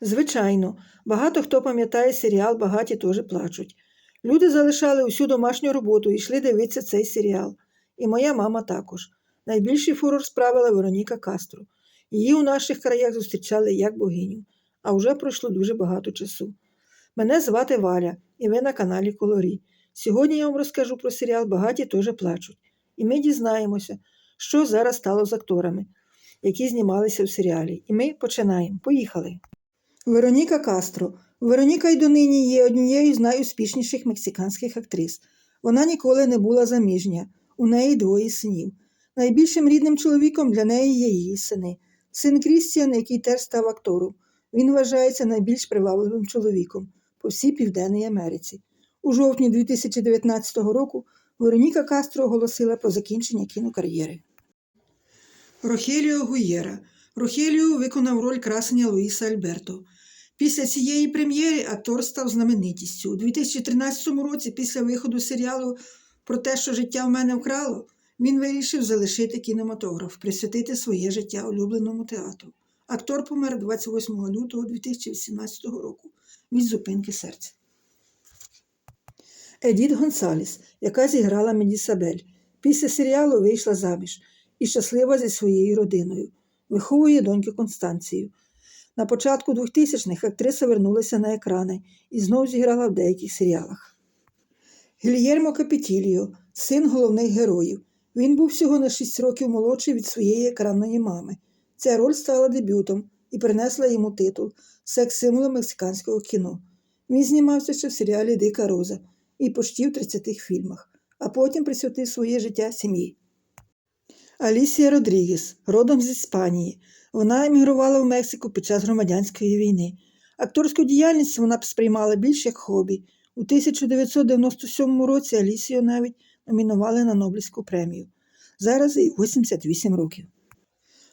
Звичайно, багато хто пам'ятає серіал Багаті теж плачуть. Люди залишали усю домашню роботу і йшли дивитися цей серіал. І моя мама також. Найбільший фурор справила Вероніка Кастро. Її у наших краях зустрічали як богиню, а вже пройшло дуже багато часу. Мене звати Валя, і ви на каналі Колорі. Сьогодні я вам розкажу про серіал Багаті теж плачуть. І ми дізнаємося, що зараз стало з акторами, які знімалися в серіалі. І ми починаємо. Поїхали. Вероніка Кастро. Вероніка й донині є однією з найуспішніших мексиканських актрис. Вона ніколи не була заміжня, у неї двоє синів. Найбільшим рідним чоловіком для неї є її сини. Син Крістіан, який теж став актором. Він вважається найбільш привабливим чоловіком по всій Південній Америці. У жовтні 2019 року Вероніка Кастро оголосила про закінчення кінокар'єри. Рохеліо Гуєра. Рохеліо виконав роль красення Луїса Альберто. Після цієї прем'єри актор став знаменитістю. У 2013 році, після виходу серіалу про те, що життя в мене вкрало, він вирішив залишити кінематограф, присвятити своє життя улюбленому театру. Актор помер 28 лютого 2018 року від зупинки серця. Едіт Гонсаліс, яка зіграла Медісабель, після серіалу вийшла заміж і щаслива зі своєю родиною. Виховує доньку Констанцію. На початку 2000-х актриса вернулася на екрани і знову зіграла в деяких серіалах. Гільєрмо Капітіліо, син головних героїв. Він був всього на 6 років молодший від своєї екранної мами. Ця роль стала дебютом і принесла йому титул секс-символом мексиканського кіно. Він знімався ще в серіалі Дика Роза і почти в 30 фільмах, а потім присвятив своє життя сім'ї. Алісія Родрігес, родом з Іспанії. Вона емігрувала в Мексику під час громадянської війни. Акторську діяльність вона сприймала більш як хобі. У 1997 році Алісію навіть номінували на Нобелівську премію. Зараз їй 88 років.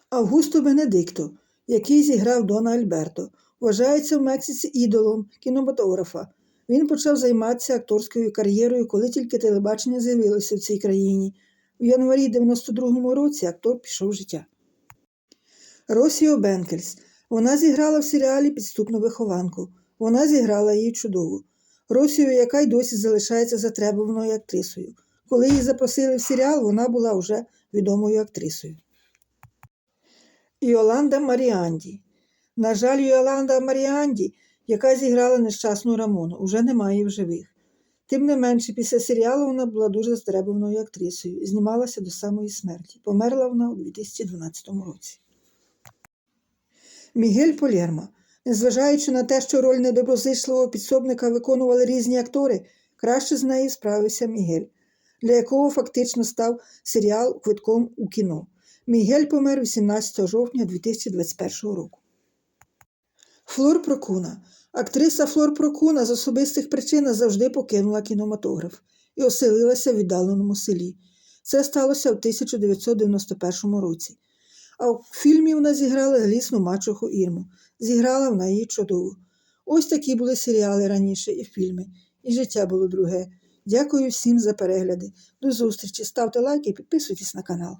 Августо Бенедикто, який зіграв Дона Альберто, вважається в Мексиці ідолом кінематографа. Він почав займатися акторською кар'єрою, коли тільки телебачення з'явилося в цій країні. У январі 92-му році актор пішов в життя. Росіо Бенкельс. Вона зіграла в серіалі Підступну вихованку. Вона зіграла її чудово. Росію, яка й досі залишається затребуваною актрисою. Коли її запросили в серіал, вона була вже відомою актрисою. Йоланда Маріанді. На жаль, Йоланда Маріанді, яка зіграла нещасну Рамону, уже немає в живих. Тим не менше, після серіалу вона була дуже затребуваною актрисою, знімалася до самої смерті. Померла вона у 2012 році. Мігель Полєрма. Незважаючи на те, що роль недоброзичливого підсобника виконували різні актори, краще з нею справився Мігель, для якого фактично став серіал квитком у кіно. Мігель помер 18 жовтня 2021 року. Флор Прокуна. Актриса Флор Прокуна з особистих причин завжди покинула кінематограф і оселилася в віддаленому селі. Це сталося в 1991 році. А в фільмі вона зіграла глісну мачуху Ірму. Зіграла вона її чудово. Ось такі були серіали раніше і фільми, і життя було друге. Дякую всім за перегляди. До зустрічі. Ставте лайки і підписуйтесь на канал.